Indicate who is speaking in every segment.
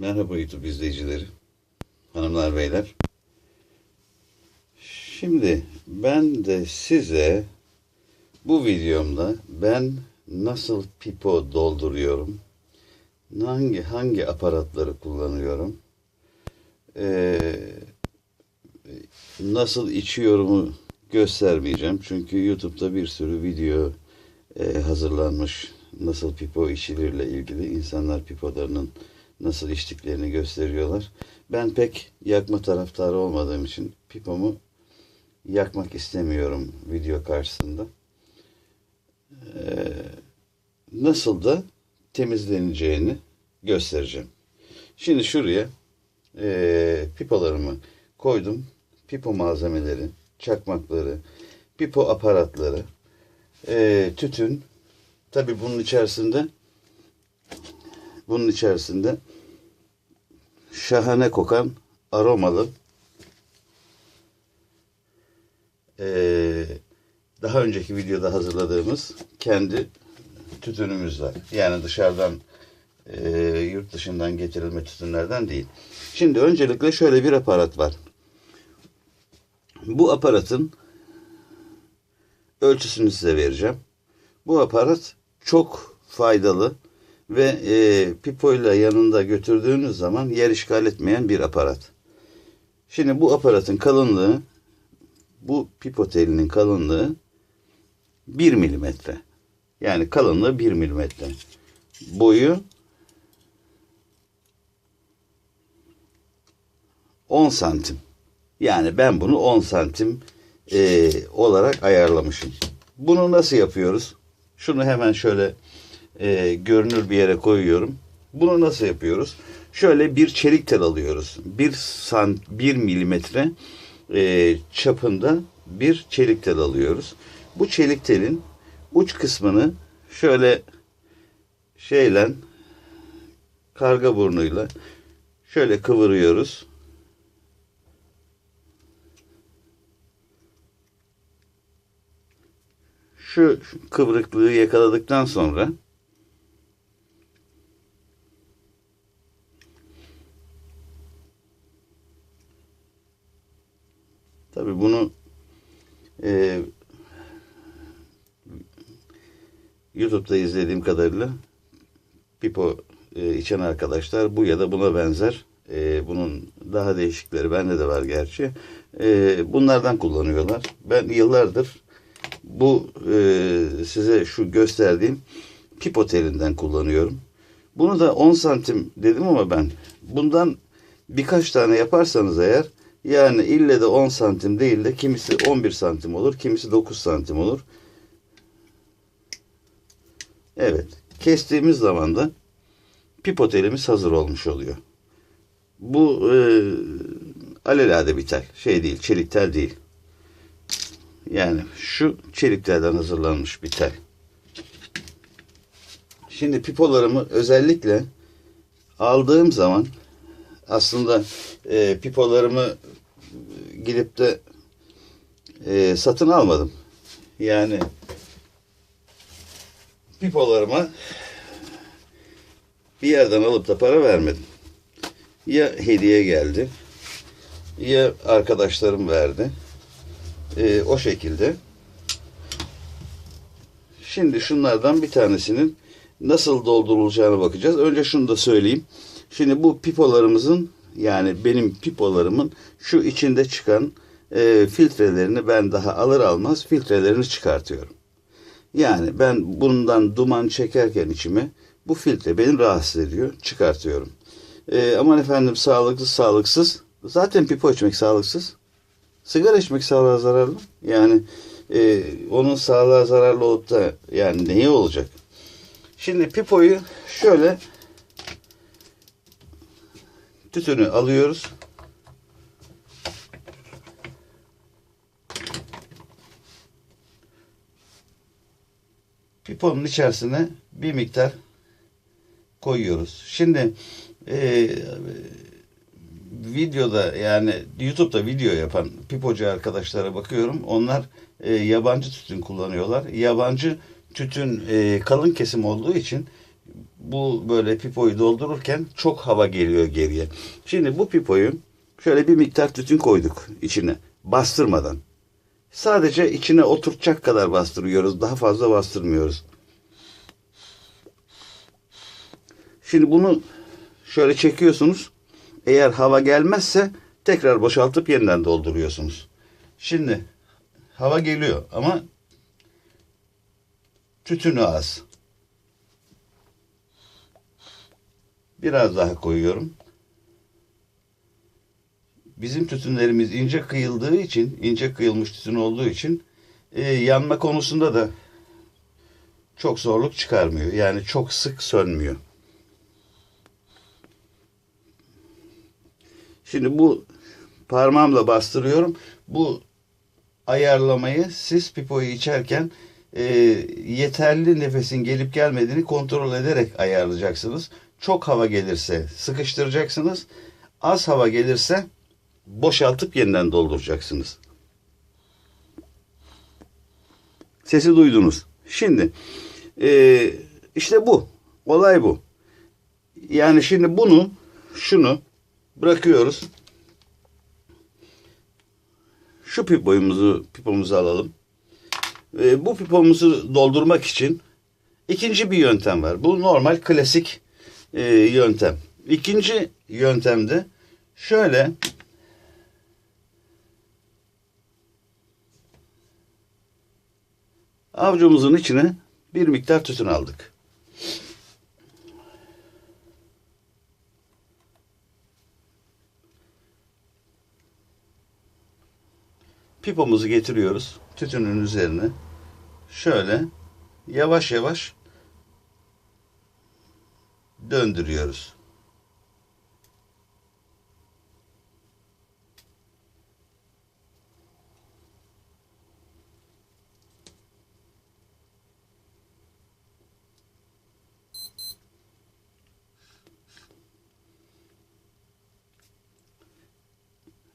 Speaker 1: Merhaba YouTube izleyicileri, hanımlar beyler. Şimdi ben de size bu videomda ben nasıl pipo dolduruyorum, hangi hangi aparatları kullanıyorum, nasıl içiyorumu göstermeyeceğim. Çünkü YouTube'da bir sürü video hazırlanmış nasıl pipo içilirle ilgili insanlar pipolarının nasıl içtiklerini gösteriyorlar. Ben pek yakma taraftarı olmadığım için pipomu yakmak istemiyorum video karşısında. Ee, nasıl da temizleneceğini göstereceğim. Şimdi şuraya e, pipolarımı koydum. Pipo malzemeleri, çakmakları, pipo aparatları, e, tütün. Tabi bunun içerisinde bunun içerisinde şahane kokan aromalı eee, daha önceki videoda hazırladığımız kendi tütünümüz var. Yani dışarıdan eee, yurt dışından getirilme tütünlerden değil. Şimdi öncelikle şöyle bir aparat var. Bu aparatın ölçüsünü size vereceğim. Bu aparat çok faydalı ve e, pipoyla yanında götürdüğünüz zaman yer işgal etmeyen bir aparat. Şimdi bu aparatın kalınlığı bu pipo telinin kalınlığı 1 milimetre. Yani kalınlığı 1 milimetre. Boyu 10 santim. Yani ben bunu 10 santim e, olarak ayarlamışım. Bunu nasıl yapıyoruz? Şunu hemen şöyle e, görünür bir yere koyuyorum. Bunu nasıl yapıyoruz? Şöyle bir çelik tel alıyoruz. Bir sant, bir milimetre e, çapında bir çelik tel alıyoruz. Bu çelik telin uç kısmını şöyle şeyle karga burnuyla şöyle kıvırıyoruz. Şu kıvrıklığı yakaladıktan sonra Tabii bunu e, YouTube'da izlediğim kadarıyla pipo e, içen arkadaşlar bu ya da buna benzer e, bunun daha değişikleri bende de var gerçi. E, bunlardan kullanıyorlar. Ben yıllardır bu e, size şu gösterdiğim pipo telinden kullanıyorum. Bunu da 10 santim dedim ama ben bundan birkaç tane yaparsanız eğer yani ille de 10 santim değil de kimisi 11 santim olur, kimisi 9 santim olur. Evet, kestiğimiz zaman da pipotelimiz hazır olmuş oluyor. Bu e, alelade bir tel, şey değil, çelik tel değil. Yani şu çelik telden hazırlanmış bir tel. Şimdi pipolarımı özellikle aldığım zaman aslında e, pipolarımı gidip de e, satın almadım. Yani pipolarıma bir yerden alıp da para vermedim. Ya hediye geldi ya arkadaşlarım verdi. E, o şekilde. Şimdi şunlardan bir tanesinin nasıl doldurulacağına bakacağız. Önce şunu da söyleyeyim. Şimdi bu pipolarımızın yani benim pipolarımın şu içinde çıkan e, filtrelerini ben daha alır almaz filtrelerini çıkartıyorum. Yani ben bundan duman çekerken içime bu filtre beni rahatsız ediyor. Çıkartıyorum. E, aman efendim sağlıksız sağlıksız. Zaten pipo içmek sağlıksız. Sigara içmek sağlığa zararlı. Yani e, onun sağlığa zararlı olup da yani neyi olacak? Şimdi pipoyu şöyle tütünü alıyoruz. Piponun içerisine bir miktar koyuyoruz. Şimdi e, videoda yani YouTube'da video yapan pipocu arkadaşlara bakıyorum. Onlar e, yabancı tütün kullanıyorlar. Yabancı tütün e, kalın kesim olduğu için bu böyle pipoyu doldururken çok hava geliyor geriye. Şimdi bu pipoyu şöyle bir miktar tütün koyduk içine bastırmadan. Sadece içine oturacak kadar bastırıyoruz. Daha fazla bastırmıyoruz. Şimdi bunu şöyle çekiyorsunuz. Eğer hava gelmezse tekrar boşaltıp yeniden dolduruyorsunuz. Şimdi hava geliyor ama tütünü az. Biraz daha koyuyorum. Bizim tütünlerimiz ince kıyıldığı için, ince kıyılmış tütün olduğu için e, yanma konusunda da çok zorluk çıkarmıyor. Yani çok sık sönmüyor. Şimdi bu parmağımla bastırıyorum. Bu ayarlamayı siz pipoyu içerken e, yeterli nefesin gelip gelmediğini kontrol ederek ayarlayacaksınız. Çok hava gelirse sıkıştıracaksınız. Az hava gelirse boşaltıp yeniden dolduracaksınız. Sesi duydunuz. Şimdi e, işte bu. Olay bu. Yani şimdi bunu şunu bırakıyoruz. Şu pipomuzu pipomuzu alalım. E, bu pipomuzu doldurmak için ikinci bir yöntem var. Bu normal klasik e, yöntem. İkinci yöntemde şöyle avucumuzun içine bir miktar tütün aldık. Pipomuzu getiriyoruz tütünün üzerine. Şöyle yavaş yavaş döndürüyoruz.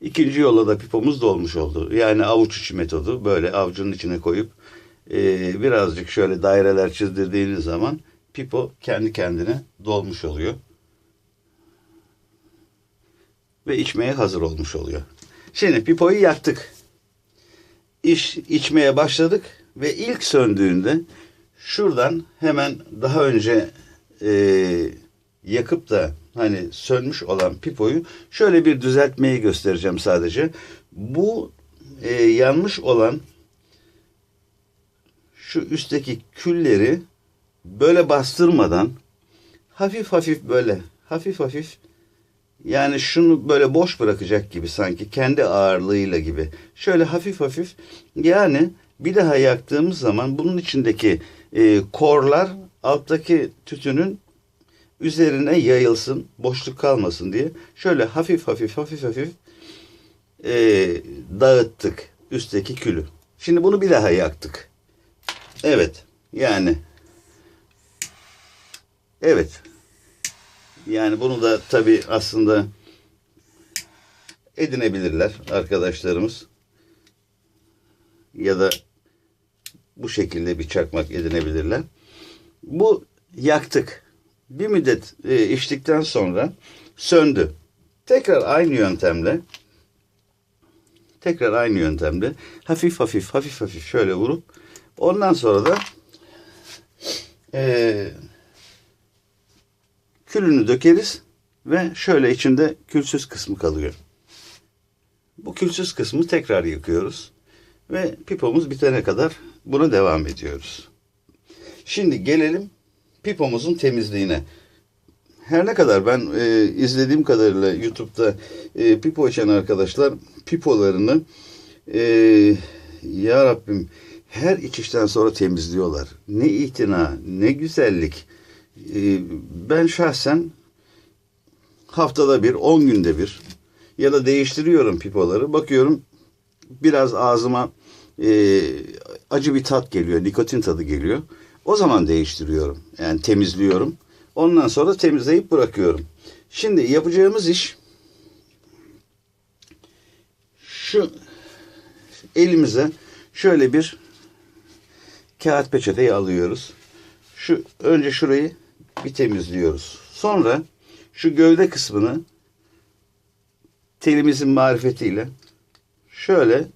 Speaker 1: İkinci yolla da pipomuz dolmuş oldu. Yani avuç içi metodu böyle avucunun içine koyup e, birazcık şöyle daireler çizdirdiğiniz zaman pipo kendi kendine dolmuş oluyor. Ve içmeye hazır olmuş oluyor. Şimdi pipoyu yaktık. İş içmeye başladık ve ilk söndüğünde şuradan hemen daha önce e, yakıp da hani sönmüş olan pipoyu şöyle bir düzeltmeyi göstereceğim sadece. Bu e, yanmış olan şu üstteki külleri böyle bastırmadan hafif hafif böyle hafif hafif yani şunu böyle boş bırakacak gibi sanki kendi ağırlığıyla gibi. Şöyle hafif hafif yani bir daha yaktığımız zaman bunun içindeki e, korlar alttaki tütünün üzerine yayılsın, boşluk kalmasın diye şöyle hafif hafif hafif hafif e, dağıttık üstteki külü. Şimdi bunu bir daha yaktık. Evet, yani evet. Yani bunu da tabi aslında edinebilirler arkadaşlarımız. Ya da bu şekilde bir çakmak edinebilirler. Bu yaktık bir müddet e, içtikten sonra söndü. Tekrar aynı yöntemle tekrar aynı yöntemle hafif hafif hafif hafif şöyle vurup ondan sonra da e, külünü dökeriz ve şöyle içinde külsüz kısmı kalıyor. Bu külsüz kısmı tekrar yıkıyoruz ve pipomuz bitene kadar buna devam ediyoruz. Şimdi gelelim pipomuzun temizliğine. Her ne kadar ben e, izlediğim kadarıyla YouTube'da e, pipo içen arkadaşlar pipolarını e, ya Rabbim her içişten sonra temizliyorlar. Ne itina, ne güzellik. E, ben şahsen haftada bir, on günde bir ya da değiştiriyorum pipoları. Bakıyorum biraz ağzıma e, acı bir tat geliyor, nikotin tadı geliyor. O zaman değiştiriyorum. Yani temizliyorum. Ondan sonra temizleyip bırakıyorum. Şimdi yapacağımız iş şu elimize şöyle bir kağıt peçeteyi alıyoruz. Şu önce şurayı bir temizliyoruz. Sonra şu gövde kısmını telimizin marifetiyle şöyle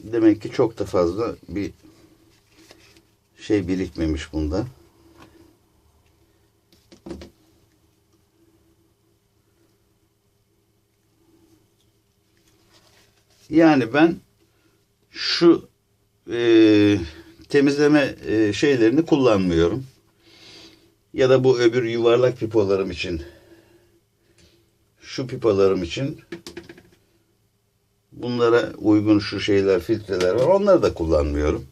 Speaker 1: demek ki çok da fazla bir şey birikmemiş bunda. Yani ben şu e, temizleme e, şeylerini kullanmıyorum. Ya da bu öbür yuvarlak pipolarım için şu pipolarım için bunlara uygun şu şeyler, filtreler var. Onları da kullanmıyorum.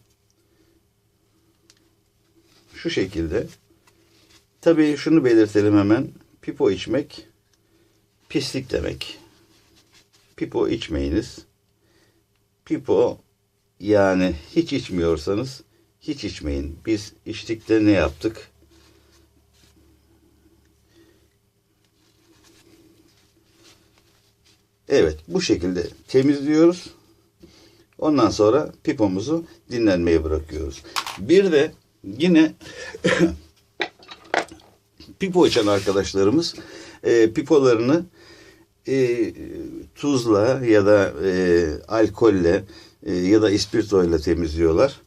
Speaker 1: Şu şekilde. Tabii şunu belirtelim hemen. Pipo içmek pislik demek. Pipo içmeyiniz. Pipo yani hiç içmiyorsanız hiç içmeyin. Biz içtik de ne yaptık? Evet bu şekilde temizliyoruz. Ondan sonra pipomuzu dinlenmeye bırakıyoruz. Bir de yine pipo içen arkadaşlarımız e, pipolarını e, tuzla ya da e, alkolle e, ya da ispirtoyla temizliyorlar.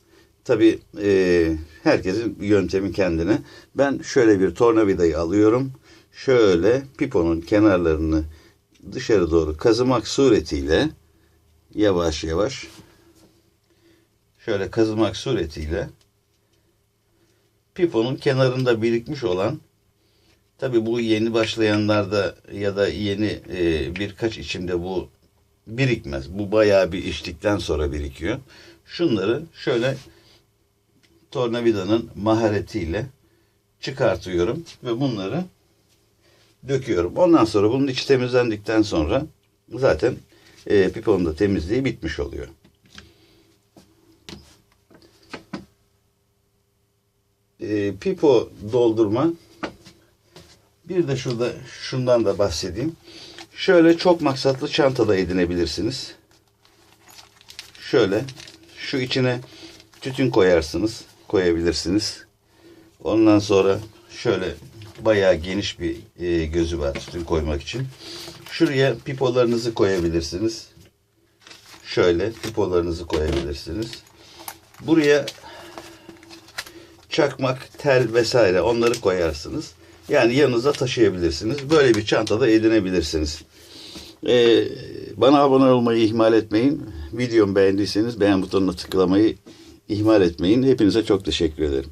Speaker 1: Tabi e, herkesin yöntemi kendine. Ben şöyle bir tornavidayı alıyorum. Şöyle piponun kenarlarını dışarı doğru kazımak suretiyle yavaş yavaş şöyle kazımak suretiyle piponun kenarında birikmiş olan tabi bu yeni başlayanlarda ya da yeni e, birkaç içimde bu birikmez. Bu bayağı bir içtikten sonra birikiyor. Şunları şöyle tornavidanın maharetiyle çıkartıyorum ve bunları döküyorum. Ondan sonra bunun içi temizlendikten sonra zaten e, piponun da temizliği bitmiş oluyor. E, pipo doldurma bir de şurada şundan da bahsedeyim. Şöyle çok maksatlı çantada edinebilirsiniz. Şöyle şu içine tütün koyarsınız, koyabilirsiniz. Ondan sonra şöyle bayağı geniş bir e, gözü var tütün koymak için. Şuraya pipolarınızı koyabilirsiniz. Şöyle pipolarınızı koyabilirsiniz. Buraya çakmak, tel vesaire onları koyarsınız. Yani yanınıza taşıyabilirsiniz. Böyle bir çantada edinebilirsiniz. Ee, bana abone olmayı ihmal etmeyin. Videomu beğendiyseniz beğen butonuna tıklamayı ihmal etmeyin. Hepinize çok teşekkür ederim.